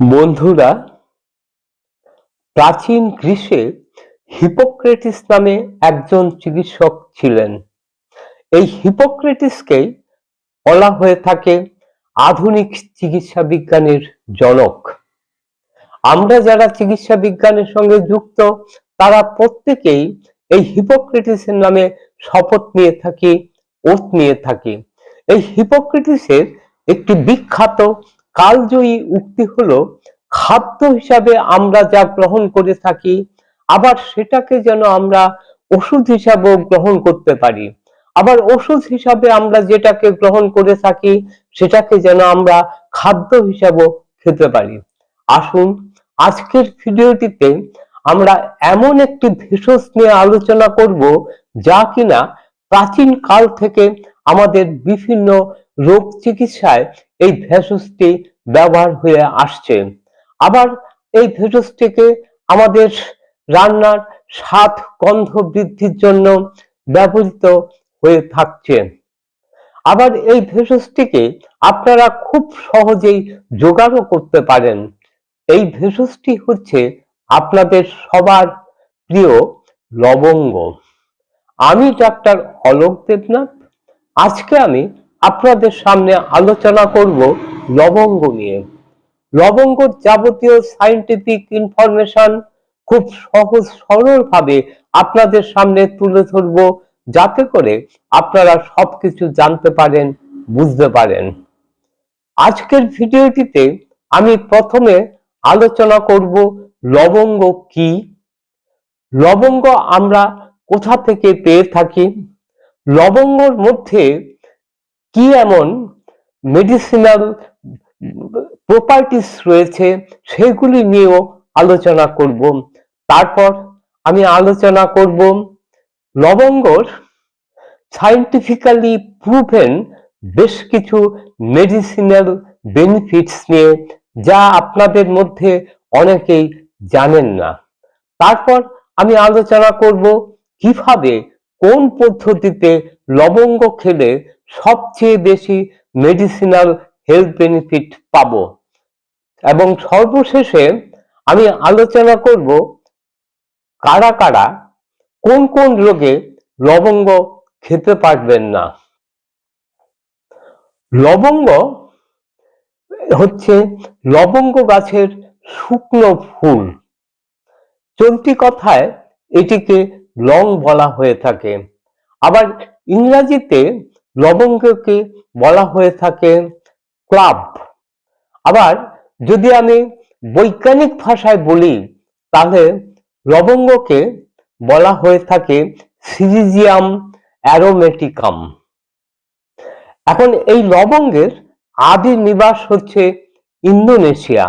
বন্ধুরা, প্রাচীন গ্রীসে হিপোক্রেটিস নামে একজন চিকিৎসক ছিলেন। এই হিপোক্রেটিসকে বলা হয়ে থাকে আধুনিক চিকিৎসা বিজ্ঞানের জনক। আমরা যারা চিকিৎসা বিজ্ঞানের সঙ্গে যুক্ত, তারা প্রত্যেকেই এই হিপোক্রেটিসের নামে শপথ নিয়ে থাকি, ওত নিয়ে থাকি। এই হিপোক্রেটিসের একটি বিখ্যাত কালজয়ী উক্তি হলো, খাদ্য হিসাবে আমরা যা গ্রহণ করে থাকি, আবার সেটাকে যেন আমরা ওষুধ হিসাবেও গ্রহণ করতে পারি। আবার ওষুধ হিসাবে আমরা যেটাকে গ্রহণ করে থাকি, সেটাকে যেন আমরা খাদ্য হিসাবেও খেতে পারি। আসুন, আজকের ভিডিওটিতে আমরা এমন একটি ভেষজ নিয়ে আলোচনা করব, যা কিনা প্রাচীন কাল থেকে আমাদের বিভিন্ন রোগ চিকিৎসায় এই ভেষজটি ব্যবহার হয়ে আসছে। আবার এই ভেষজটিকে আমাদের রান্নার স্বাদ, গন্ধ বৃদ্ধির জন্য ব্যবহৃত হয়ে থাকছে। আবার এই ভেষজটিকে আপনারা খুব সহজেই জোগাড়ও করতে পারেন। এই ভেষজটি হচ্ছে আপনাদের সবার প্রিয় লবঙ্গ। আমি ডাক্তার অলোক দেবনাথ। আজকে আমি আপনাদের সামনে আলোচনা করব লবঙ্গ নিয়ে। লবঙ্গর যাবতীয় সাইন্টিফিক ইনফরমেশন খুব সহজ সরল ভাবে আপনাদের সামনে তুলে ধরব, যাতে করে আপনারা সবকিছু জানতে পারেন, বুঝতে পারেন। আজকের ভিডিওটিতে আমি প্রথমে আলোচনা করব লবঙ্গ কি। লবঙ্গ আমরা কোথা থেকে পেয়ে থাকি? লবঙ্গর মধ্যে কি এমন মেডিসিনাল প্রপার্টিস রয়েছে সেগুলি নিয়েও আলোচনা করব। তারপর আমি আলোচনা করব লবঙ্গর সাইন্টিফিক্যালি প্রুভেন বেশ কিছু মেডিসিনাল বেনিফিটস নিয়ে, যা আপনাদের মধ্যে অনেকেই জানেন না। তারপর আমি আলোচনা করব কীভাবে কোন পদ্ধতিতে লবঙ্গ খেলে সবচেয়ে বেশি মেডিসিনাল হেলথ বেনিফিট পাবো। এবং সর্বশেষে আমি আলোচনা করব কারা কারা, কোন কোন রোগে লবঙ্গ খেতে পারবেন না। লবঙ্গ হচ্ছে লবঙ্গ গাছের শুকনো ফুল। চলতি কথায় এটিকে লং বলা হয়ে থাকে। আবার ইংরাজিতে লবঙ্গকে বলা হয়ে থাকে ক্লাব। আবার যদি আমি বৈজ্ঞানিক ভাষায় বলি, তাহলে লবঙ্গকে বলা হয়ে থাকে সিরিজিয়াম অ্যারোমেটিকাম। এখন এই লবঙ্গের আদি নিবাস হচ্ছে ইন্দোনেশিয়া।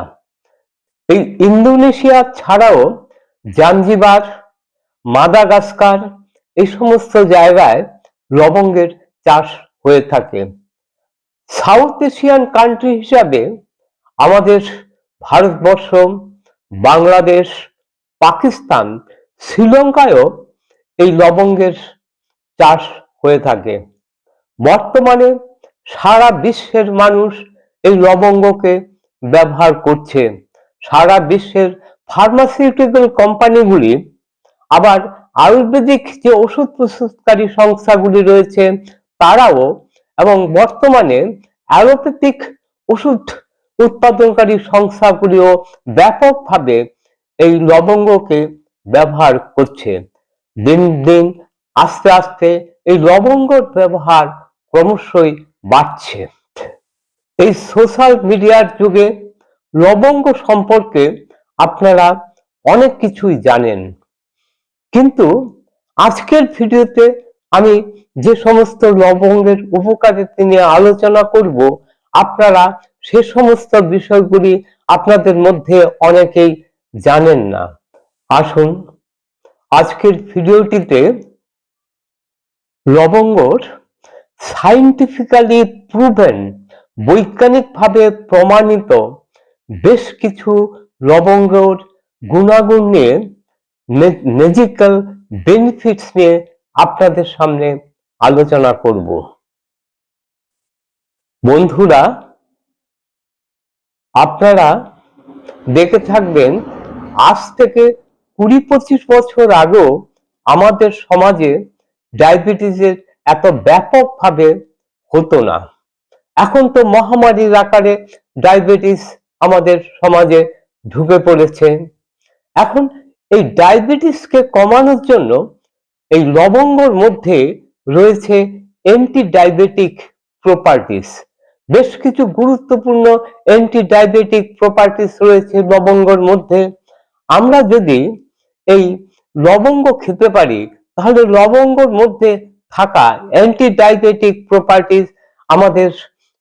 এই ইন্দোনেশিয়া ছাড়াও জাঞ্জিবার, মাদাগাস্কার এই সমস্ত জায়গায় লবঙ্গের চাষ হয়ে থাকে। সাউথ এশিয়ান কান্ট্রি হিসাবে আমাদের ভারতবর্ষ, বাংলাদেশ, পাকিস্তান, শ্রীলঙ্কায়ও এই লবঙ্গের চাষ হয়ে থাকে। বর্তমানে সারা বিশ্বের মানুষ এই লবঙ্গকে ব্যবহার করছে। সারা বিশ্বের ফার্মাসিউটিক্যাল কোম্পানিগুলি আবার আয়ুর্বেদিক যে ওষুধ প্রস্তুতকারী সংস্থাগুলি রয়েছে তারাও এবং বর্তমানে অ্যালোপ্যাথিক ওষুধ উৎপাদনকারী সংস্থাগুলিও ব্যাপকভাবে এই লবঙ্গকে ব্যবহার করছে। দিন দিন আস্তে আস্তে এই লবঙ্গর ব্যবহার ক্রমশই বাড়ছে। এই সোশ্যাল মিডিয়ার যুগে লবঙ্গ সম্পর্কে আপনারা অনেক কিছুই জানেন। কিন্তু আজকের ভিডিওতে আমি যে সমস্ত লবঙ্গের উপকারিতা নিয়ে আলোচনা করব, আপনারা সে সমস্ত বিষয়গুলি আপনাদের মধ্যে অনেকেই জানেন না। আসুন, আজকের ভিডিওটিতে লবঙ্গর সাইন্টিফিক্যালি প্রুভেন বৈজ্ঞানিকভাবে প্রমাণিত বেশ কিছু লবঙ্গর গুণাগুণ নিয়ে মেজিক্যাল বেনিফিটস নিয়ে আপনাদের সামনে আলোচনা করব। বন্ধুরা, আপনারা দেখে থাকবেন, আজ থেকে কুড়ি পঁচিশ বছর আগেও আমাদের সমাজে ডায়াবেটিসের এত ব্যাপকভাবে হতো না। এখন তো মহামারীর আকারে ডায়াবেটিস আমাদের সমাজে ঢুকে পড়েছে। এখন এই ডায়াবেটিসকে কমানোর জন্য এই লবঙ্গর মধ্যে রয়েছে অ্যান্টি ডায়াবেটিক প্রপার্টিস বেশ কিছু গুরুত্বপূর্ণ অ্যান্টি ডায়াবেটিক প্রপার্টিস রয়েছে লবঙ্গর মধ্যে। আমরা যদি এই লবঙ্গ খেতে পারি, তাহলে লবঙ্গর মধ্যে থাকা অ্যান্টি ডায়াবেটিক প্রপার্টিস আমাদের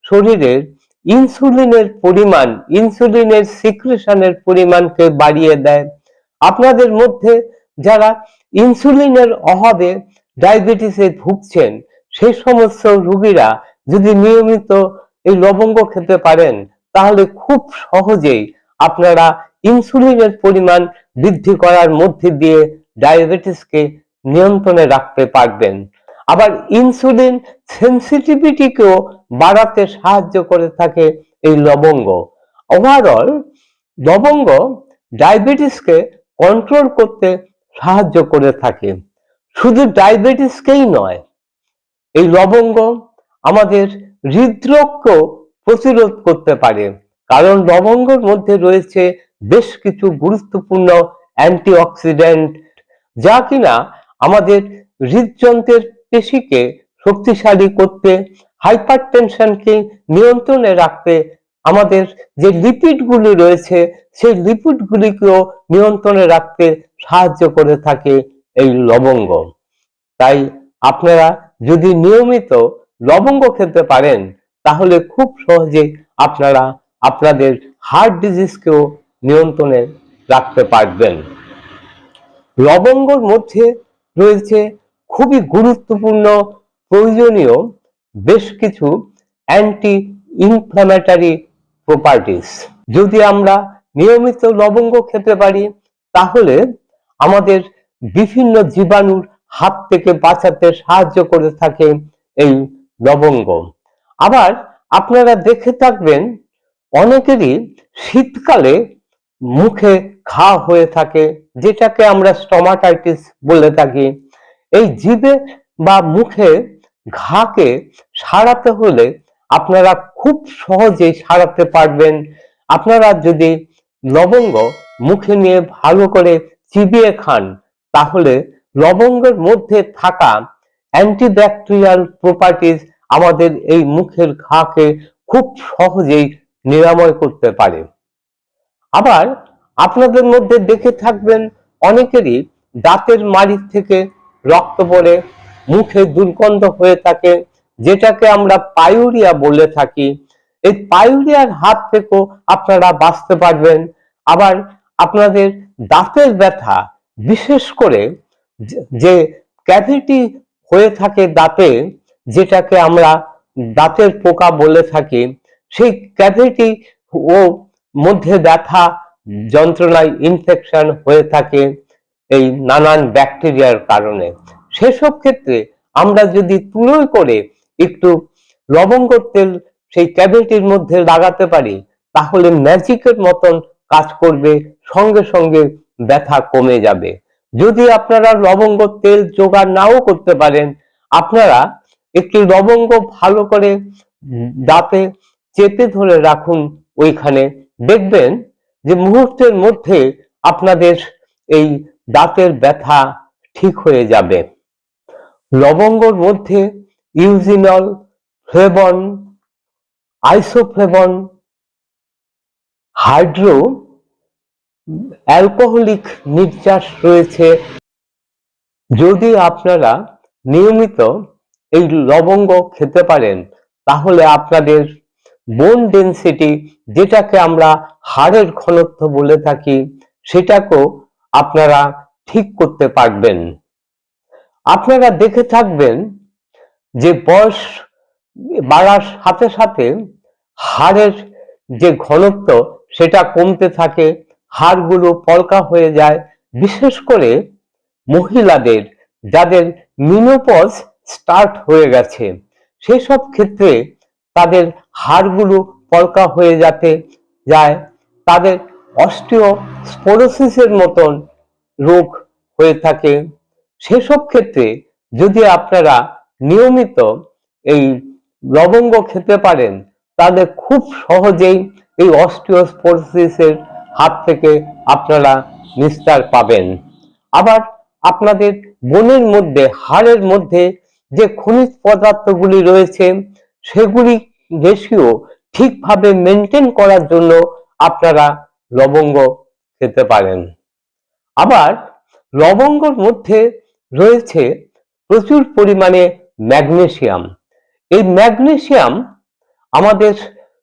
শরীরের ইনসুলিনের পরিমাণ ইনসুলিনের সিক্রেশনের পরিমাণকে বাড়িয়ে দেয়। আপনাদের মধ্যে যারা ইনসুলিনের অভাবে ডায়াবেটিসে ভুগছেন সেই সমস্ত রোগীরা যদি নিয়মিত এই লবঙ্গ খেতে পারেন, তাহলে খুব সহজেই আপনারা ইনসুলিনের পরিমাণ বৃদ্ধি করার মধ্যে দিয়ে ডায়াবেটিসকে নিয়ন্ত্রণে রাখতে পারবেন। আবার ইনসুলিন সেন্সিটিভিটিকেও বাড়াতে সাহায্য করে থাকে এই লবঙ্গ। ওভারঅল লবঙ্গ ডায়াবেটিসকে কন্ট্রোল করতে সাহায্য করে থাকে। শুধু ডায়াবেটিসকেই নয়, এই লবঙ্গ আমাদের হৃদরোগকেও প্রতিরোধ করতে পারে। কারণ লবঙ্গের মধ্যে রয়েছে বেশ কিছু গুরুত্বপূর্ণ অ্যান্টিঅক্সিডেন্ট, যা কিনা আমাদের হৃদযন্ত্রের পেশিকে শক্তিশালী করতে হাইপার টেনশনকে নিয়ন্ত্রণে রাখতে আমাদের যে লিপিডগুলি রয়েছে, সেই লিপিডগুলিকেও নিয়ন্ত্রণে রাখতে সাহায্য করে থাকে এই লবঙ্গ। তাই আপনারা যদি নিয়মিত লবঙ্গ খেতে পারেন, তাহলে খুব সহজে আপনারা আপনাদের হার্ট ডিজিজকেও নিয়ন্ত্রণে রাখতে পারবেন। লবঙ্গর মধ্যে রয়েছে খুবই গুরুত্বপূর্ণ প্রয়োজনীয় বেশ কিছু অ্যান্টি ইনফ্ল্যামেটারি প্রপার্টিস যদি আমরা নিয়মিত লবঙ্গ খেতে পারি, তাহলে আমাদের বিভিন্ন জীবাণুর হাত থেকে বাঁচাতে সাহায্য করে থাকে এই লবঙ্গ। আবার আপনারা দেখে থাকবেন, অনেকেরই শীতকালে মুখে ঘা হয়ে থাকে, যেটাকে আমরা স্টমাটাইটিস বলে থাকি। এই জিভে বা মুখে ঘাকে সারাতে হলে আপনারা খুব সহজেই সারাতে পারবেন। আপনারা যদি লবঙ্গ মুখে নিয়ে ভালো করে চিবিয়ে খান, তাহলে লবঙ্গের মধ্যে থাকা অ্যান্টিব্যাকটেরিয়াল প্রপার্টিজ আমাদের এই মুখের ঘাকে খুব সহজেই নিরাময় করতে পারে। আবার আপনাদের মধ্যে দেখে থাকবেন অনেকেরই দাঁতের মাড়ি থেকে রক্ত পড়ে, মুখে দুর্গন্ধ হয়ে থাকে যেটাকে আমরা পায়ুরিয়া বলে থাকি। এই পায়ুরিয়ার হাত থেকেও আপনারা বাঁচতে পারবেন। আবার আপনাদের দাঁতের ব্যথা, বিশেষ করে যে ক্যাভিটি হয়ে থাকে দাঁতে, যেটাকে আমরা দাঁতের পোকা বলে থাকি, সেই ক্যাভিটি ও মধ্যে ব্যথা, যন্ত্রণায় ইনফেকশন হয়ে থাকে এই নানান ব্যাকটেরিয়ার কারণে। সেসব ক্ষেত্রে আমরা যদি তুলোই করে একটু লবঙ্গ তেল সেই ক্যাভিটির মধ্যে লাগাতে পারি, তাহলে ম্যাজিকের মতন কাজ করবে, সঙ্গে সঙ্গে ব্যথা কমে যাবে। যদি আপনারা লবঙ্গ তেল জোগাড় নাও করতে পারেন, আপনারা একটি লবঙ্গ ভালো করে দাঁতে চেপে ধরে রাখুন ওইখানে। দেখবেন যে মুহূর্তের মধ্যে আপনাদের এই দাঁতের ব্যথা ঠিক হয়ে যাবে। লবঙ্গর মধ্যে eugenol flavone, isoflavone, hydro, alcoholic নির্যাস রয়েছে। যদি আপনারা নিয়মিত এই লবঙ্গ খেতে পারেন, তাহলে আপনাদের বোন ডেন্সিটি যেটাকে আমরা হাড়ের ঘনত্ব বলে থাকি, সেটাকেও আপনারা ঠিক করতে পারবেন। আপনারা দেখে থাকবেন যে বয়স বাড়ার সাথে সাথে হাড়ের যে ঘনত্ব, সেটা কমতে থাকে, হাড়গুলো পলকা হয়ে যায়। বিশেষ করে মহিলাদের, যাদের মিনোপজ স্টার্ট হয়ে গেছে, সেসব ক্ষেত্রে তাদের হাড়গুলো পলকা হয়ে যাতে যায়। তাদের অস্টিওস্পোরোসিসের মতন রোগ হয়ে থাকে। সেসব ক্ষেত্রে যদি আপনারা নিয়মিত এই লবঙ্গ খেতে পারেন তাহলে খুব সহজেই এই অস্টিওস্পোরোসিসের হাত থেকে আপনারা নিস্তার পাবেন। আবার আপনাদের বনের মধ্যে, হাড়ের মধ্যে যে খনিজ পদার্থগুলি রয়েছে, সেগুলি রেশিও ঠিকভাবে মেনটেন করার জন্য আপনারা লবঙ্গ খেতে পারেন। আবার লবঙ্গর মধ্যে রয়েছে প্রচুর পরিমাণে ম্যাগনেসিয়াম। এই ম্যাগনেসিয়াম আমাদের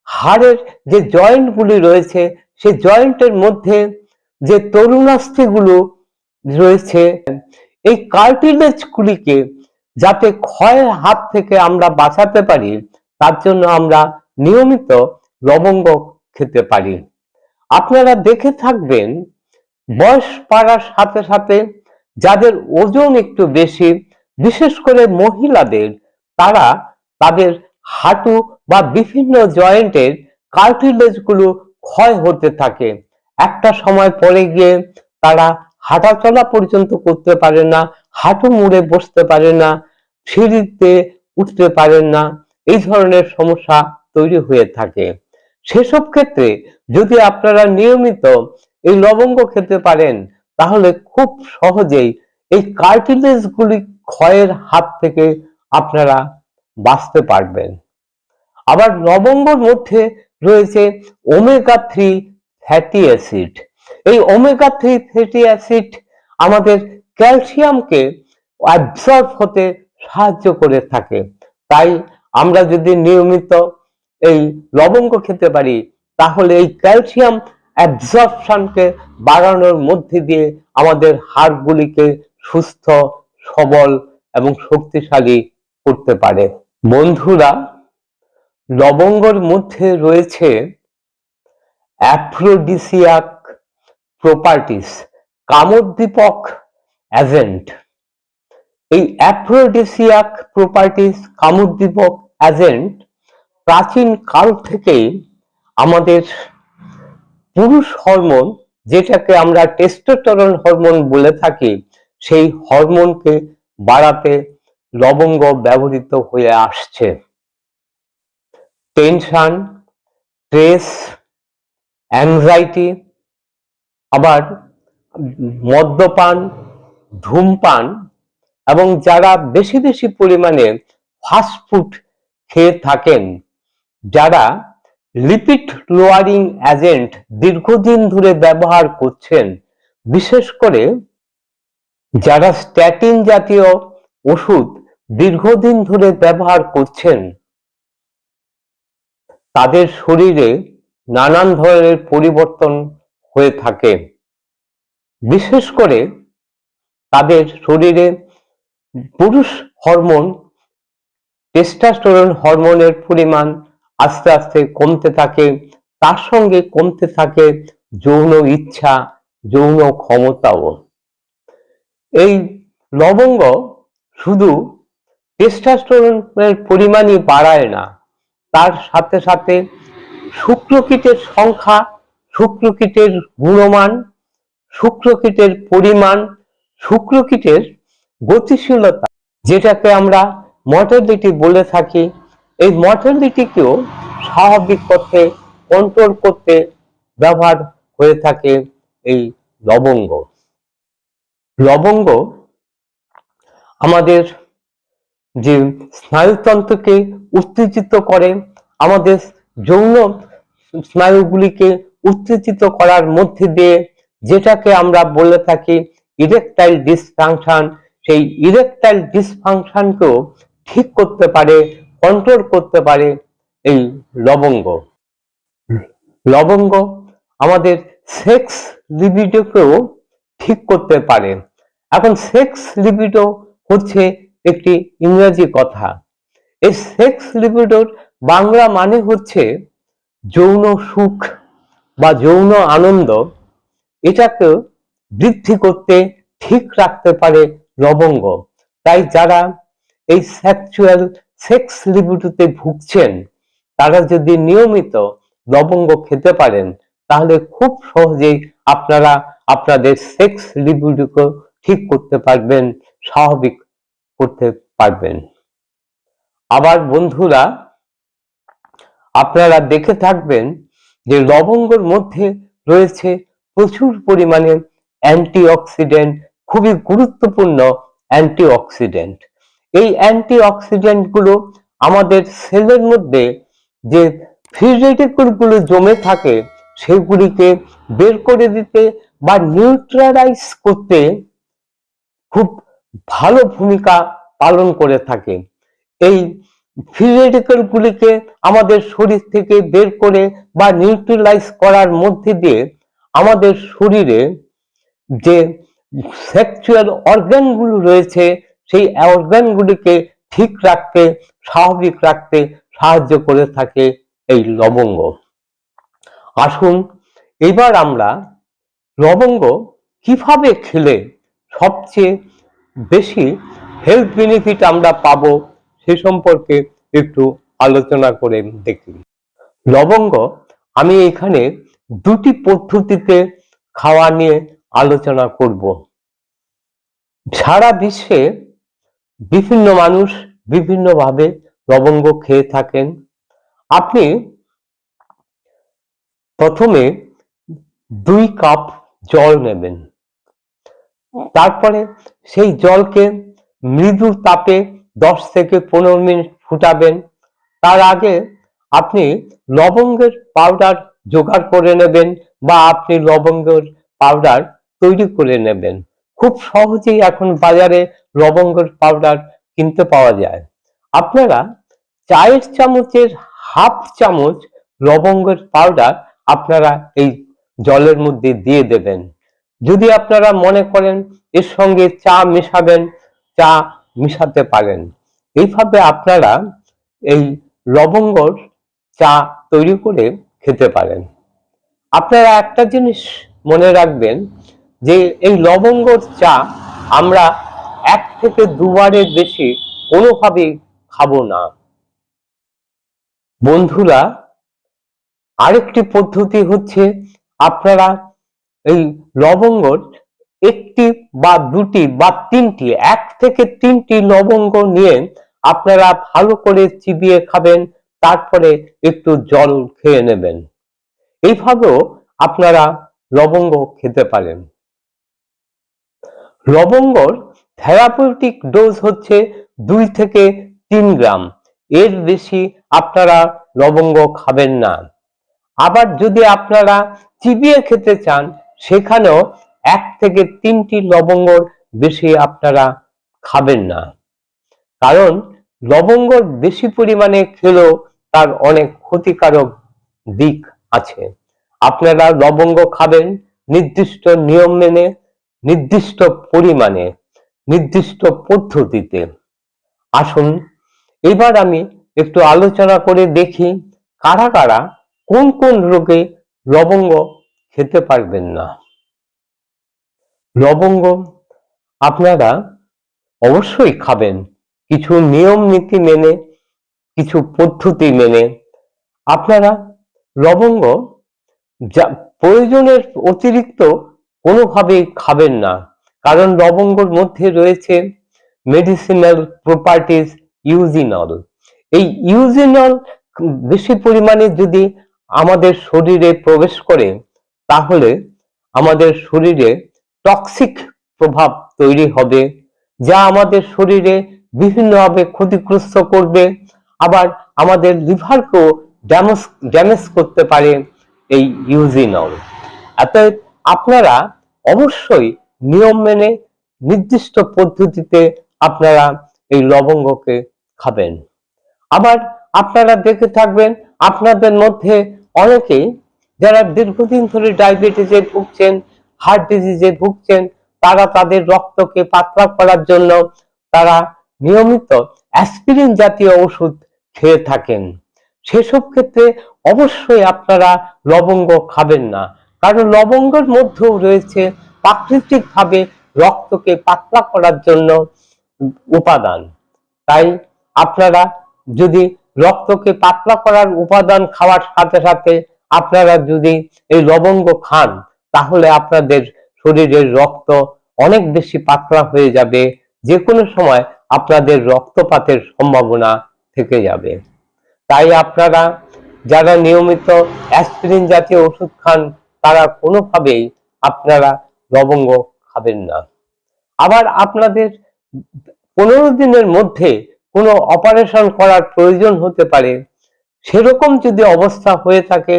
হাড়ের যে জয়েন্টগুলি রয়েছে, সেই জয়েন্টের মধ্যে যে তরুণাস্থিগুলো রয়েছে, এই কার্টিলেজ গুলিকে যাতে ক্ষয়ের হাত থেকে আমরা বাঁচাতে পারি, তার জন্য আমরা নিয়মিত লবঙ্গ খেতে পারি। আপনারা দেখে থাকবেন, বয়স পাড়ার সাথে সাথে যাদের ওজন একটু বেশি বিশেষ করে মহিলাদের, তারা তাদের হাঁটু বা বিভিন্ন জয়েন্টের কার্টিলেজগুলো ক্ষয় হতে থাকে। একটা সময় পরে গিয়ে তারা হাঁটাচলা পর্যন্ত করতে পারে না, হাঁটু মুড়ে বসতে পারে না, সিঁড়িতে উঠতে পারেন না, এই ধরনের সমস্যা তৈরি হয়ে থাকে। সেসব ক্ষেত্রে যদি আপনারা নিয়মিত এই লবঙ্গ খেতে পারেন, তাহলে খুব সহজেই এই কার্টিলেজ গুলি ক্ষয়ের হাত থেকে আপনারা বাঁচতে পারবেন। আবার লবঙ্গর মধ্যে রয়েছে ওমেগা থ্রি ফ্যাটি অ্যাসিড। এই ওমেগা থ্রি ফ্যাটি অ্যাসিড আমাদের ক্যালসিয়ামকে অ্যাবজর্ব হতে সাহায্য করে থাকে। তাই আমরা যদি নিয়মিত এই লবঙ্গ খেতে পারি, তাহলে এই ক্যালসিয়াম অ্যাবজর্পশনকে বাড়ানোর মধ্যে দিয়ে আমাদের হাড়গুলিকে সুস্থ সবল এবং শক্তিশালী করতে পারে। বন্ধুরা, লবঙ্গর মধ্যে রয়েছে অ্যাফ্রোডিসিয়াক প্রপার্টিস, কামোদ্দীপক এজেন্ট এই অ্যাফ্রোডিসিয়াক প্রপার্টিস, কামোদ্দীপক এজেন্ট প্রাচীন কাল থেকেই আমাদের পুরুষ হরমোন, যেটাকে আমরা টেস্টোস্টেরন হরমোন বলে থাকি সেই হরমোনকে বাড়াতে লবঙ্গ ব্যবহৃত হয়ে আসছে। টেনশন, স্ট্রেস, অ্যাংজাইটি, আবার মদ্যপান, ধূমপান এবং যারা বেশি বেশি পরিমাণে ফাস্টফুড খেয়ে থাকেন, যারা লিপিড লোয়ারিং এজেন্ট দীর্ঘদিন ধরে ব্যবহার করছেন, বিশেষ করে যারা স্ট্যাটিন জাতীয় ওষুধ দীর্ঘদিন ধরে ব্যবহার করছেন, তাদের শরীরে নানান ধরনের পরিবর্তন হয়ে থাকে। বিশেষ করে তাদের শরীরে পুরুষ হরমোন টেস্টাস্টোরন হরমোনের পরিমাণ আস্তে আস্তে কমতে থাকে, তার সঙ্গে কমতে থাকে যৌন ইচ্ছা, যৌন ক্ষমতাও। এই লবঙ্গ শুধু টেস্টাস্টোরনের পরিমাণই বাড়ায় না, তার সাথে সাথে শুক্রকীটের সংখ্যা, শুক্রকীটের গুণমান, শুক্রকীটের পরিমাণ, শুক্রকীটের গতিশীলতা, যেটাকে আমরা মর্টালিটি বলে থাকি। এই মর্টালিটিকেও স্বাভাবিক পথে কন্ট্রোল করতে ব্যবহার হয়ে থাকে এই লবঙ্গ। লবঙ্গ আমাদের যে স্নায়ুতন্ত্রকে উত্তেজিত করে, আমাদের যৌন স্নায়ুগুলিকে উত্তেজিত করার মধ্যে দিয়ে যেটাকে আমরা বলে থাকি ইরেকটাইল ডিসফাংশন সেই ইরেকটাইল ডিসফাংশনকেও ঠিক করতে পারে কন্ট্রোল করতে পারে এই লবঙ্গ। লবঙ্গ আমাদের সেক্স লিবিডোকেও ঠিক করতে পারে। এখন সেক্স লিবিডো হচ্ছে একটি ইংরেজি কথা। এই সেক্স লিবিডোর বাংলা মানে হচ্ছে যৌন সুখ বা যৌন আনন্দ। এটাকে বৃদ্ধি করতে ঠিক রাখতে পারে লবঙ্গ। তাই যারা এই সেক্সুয়াল সেক্স লিবিডোতে ভুগছেন, তারা যদি নিয়মিত লবঙ্গ খেতে পারেন, তাহলে খুব সহজেই আপনারা আপনাদের সেক্স লিবিডোকে ঠিক করতে পারবেন, স্বাভাবিক করতে পারবেন। আবার বন্ধুরা, আপনারা দেখে থাকবেন যে লবঙ্গর মধ্যে রয়েছে প্রচুর পরিমাণে অ্যান্টিঅক্সিডেন্ট, খুবই গুরুত্বপূর্ণ অ্যান্টিঅক্সিডেন্ট। এই অ্যান্টিঅক্সিডেন্টগুলো আমাদের সেলের মধ্যে যে ফ্রি রেডিকেলগুলো জমে থাকে, সেগুলিকে বের করে দিতে বা নিউট্রালাইজ করতে খুব ভালো ভূমিকা পালন করে থাকে। এই ফ্রি রেডিকেল গুলিকে আমাদের শরীর থেকে বের করে বা নিউট্রিলাইজ করার মধ্যে দিয়ে আমাদের শরীরে যে সেক্সুয়াল অর্গানগুলো রয়েছে, সেই অর্গানগুলিকে ঠিক রাখতে, স্বাভাবিক রাখতে সাহায্য করে থাকে এই লবঙ্গ। আসুন এবার আমরা লবঙ্গ কীভাবে খেলে সবচেয়ে বেশি হেলথ বেনিফিট আমরা পাবো সে সম্পর্কে একটু আলোচনা করে দেখি। লবঙ্গ আমি এখানে দুটি পদ্ধতিতে খাওয়া নিয়ে আলোচনা করব। সারা বিশ্বে বিভিন্ন মানুষ বিভিন্নভাবে লবঙ্গ খেয়ে থাকেন। আপনি প্রথমে দুই কাপ জল নেবেন। তারপরে সেই জলকে মৃদু তাপে দশ থেকে পনেরো মিনিট ফুটাবেন। তার আগে আপনি লবঙ্গের পাউডার জোগাড় করে নেবেন বা আপনি লবঙ্গের পাউডার তৈরি করে নেবেন। খুব সহজেই এখন বাজারে লবঙ্গের পাউডার কিনতে পাওয়া যায়। আপনারা চায়ের চামচের হাফ চামচ লবঙ্গের পাউডার আপনারা এই জলের মধ্যে দিয়ে দেবেন। যদি আপনারা মনে করেন এর সঙ্গে চা মেশাবেন, চা মিশাতে পারেন। এইভাবে আপনারা এই লবঙ্গর চা তৈরি করে খেতে পারেন। আপনারা একটা জিনিস মনে রাখবেন যে এই লবঙ্গর চা আমরা এক থেকে দুবারের বেশি কোনোভাবেই খাব না। বন্ধুরা, আরেকটি পদ্ধতি হচ্ছে আপনারা এই লবঙ্গর একটি বা দুটি বা তিনটি, এক থেকে তিনটি লবঙ্গ নিয়ে আপনারা ভালো করে চিবিয়ে খাবেন, তারপরে একটু জল খেয়ে নেবেন। এইভাবেও আপনারা লবঙ্গ খেতে পারেন। লবঙ্গর থেরাপিউটিক ডোজ হচ্ছে দুই থেকে তিন গ্রাম। এর বেশি আপনারা লবঙ্গ খাবেন না। আবার যদি আপনারা চিবিয়ে খেতে চান সেখানেও এক থেকে তিনটি লবঙ্গর বেশি আপনারা খাবেন না। কারণ লবঙ্গ বেশি পরিমাণে খেলেও তার অনেক ক্ষতিকারক দিক আছে। আপনারা লবঙ্গ খাবেন নির্দিষ্ট নিয়ম মেনে, নির্দিষ্ট পরিমাণে, নির্দিষ্ট পদ্ধতিতে। আসুন, এবার আমি একটু আলোচনা করে দেখি কারা কারা কোন কোন রোগে লবঙ্গ খেতে পারবেন না। লবঙ্গ আপনারা অবশ্যই খাবেন। কিছু নিয়ম নীতি মেনে, কিছু পদ্ধতি মেনে আপনারা লবঙ্গ যা প্রয়োজনের অতিরিক্ত কোনোভাবেই খাবেন না। কারণ লবঙ্গর মধ্যে রয়েছে মেডিসিনাল প্রপার্টিস ইউজিনল এই ইউজিনল বেশি পরিমাণে যদি আমাদের শরীরে প্রবেশ করে তাহলে আমাদের শরীরে টক্সিক প্রভাব তৈরি হবে, যা আমাদের শরীরে বিভিন্নভাবে ক্ষতিগ্রস্ত করবে, আবার আমাদের লিভারকেও ড্যামেজ ড্যামেজ করতে পারে এই ইউজিনল অতএব আপনারা অবশ্যই নিয়ম মেনে নির্দিষ্ট পদ্ধতিতে আপনারা এই লবঙ্গকে খাবেন। আবার আপনারা দেখে থাকবেন, আপনাদের মধ্যে অনেকেই যারা দীর্ঘদিন ধরে ডায়াবেটিসে ভুগছেন হার্ট ডিজিজে ভুগছেন, তারা তাদের রক্তকে পাতলা করার জন্য তারা নিয়মিত অ্যাসপিরিন জাতীয় ওষুধ খেয়ে থাকেন। সেসব ক্ষেত্রে অবশ্যই আপনারা লবঙ্গ খাবেন না, কারণ লবঙ্গের মধ্যেও রয়েছে প্রাকৃতিকভাবে রক্তকে পাতলা করার জন্য উপাদান। তাই আপনারা যদি রক্তকে পাতলা করার উপাদান খাওয়ার সাথে সাথে আপনারা যদি এই লবঙ্গ খান, তাহলে আপনাদের শরীরের রক্ত অনেক বেশি পাতলা হয়ে যাবে। যে কোনো সময় আপনাদের রক্তপাতের সম্ভাবনা থেকে যাবে। তাই আপনারা যারা নিয়মিত অ্যাসপিরিন জাতীয় ওষুধ খান, তারা কোনোভাবেই আপনারা লবঙ্গ খাবেন না। আবার আপনাদের পনেরো দিনের মধ্যে কোনো অপারেশন করার প্রয়োজন হতে পারে। সেরকম যদি অবস্থা হয়ে থাকে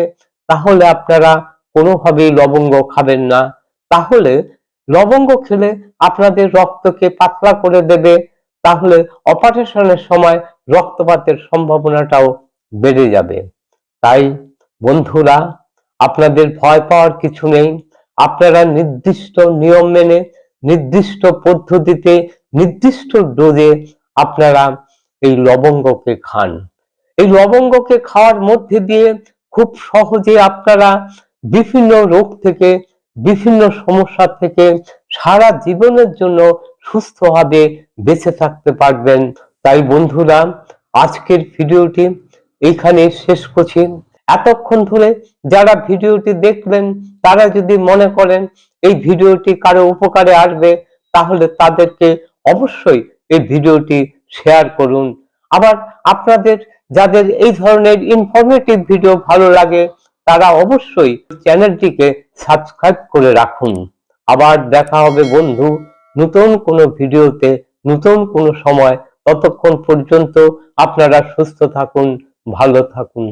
তাহলে আপনারা কোনোভাবেই লবঙ্গ খাবেন না। তাহলে লবঙ্গ খেলে আপনাদের রক্তকে পাতলা করে দেবে। তাহলে অপারেশনের সময় রক্তপাতের সম্ভাবনাটাও বেড়ে যাবে। তাই বন্ধুরা, আপনাদের ভয় পাওয়ার কিছু নেই। আপনারা নির্দিষ্ট নিয়ম মেনে, নির্দিষ্ট পদ্ধতিতে, নির্দিষ্ট ডোজে আপনারা এই লবঙ্গকে খান। এই লবঙ্গকে খাওয়ার মধ্যে দিয়ে খুব সহজে আপনারা বিভিন্ন রোগ থেকে, বিভিন্ন সমস্যা থেকে সারা জীবনের জন্য সুস্থভাবে বেঁচে থাকতে পারবেন। তাই বন্ধুরা, আজকের ভিডিওটি এইখানে শেষ করছি। এতক্ষণ ধরে যারা ভিডিওটি দেখবেন, তারা যদি মনে করেন এই ভিডিওটি কারও উপকারে আসবে, তাহলে তাদেরকে অবশ্যই এই ভিডিওটি শেয়ার করুন। আবার আপনাদের যাদের এই ধরনের ইনফরমেটিভ ভিডিও ভালো লাগে, তারা অবশ্যই চ্যানেলটিকে সাবস্ক্রাইব করে রাখুন। আবার দেখা হবে বন্ধু নতুন কোনো ভিডিওতে নতুন কোনো সময়। ততক্ষণ পর্যন্ত আপনারা সুস্থ থাকুন, ভালো থাকুন।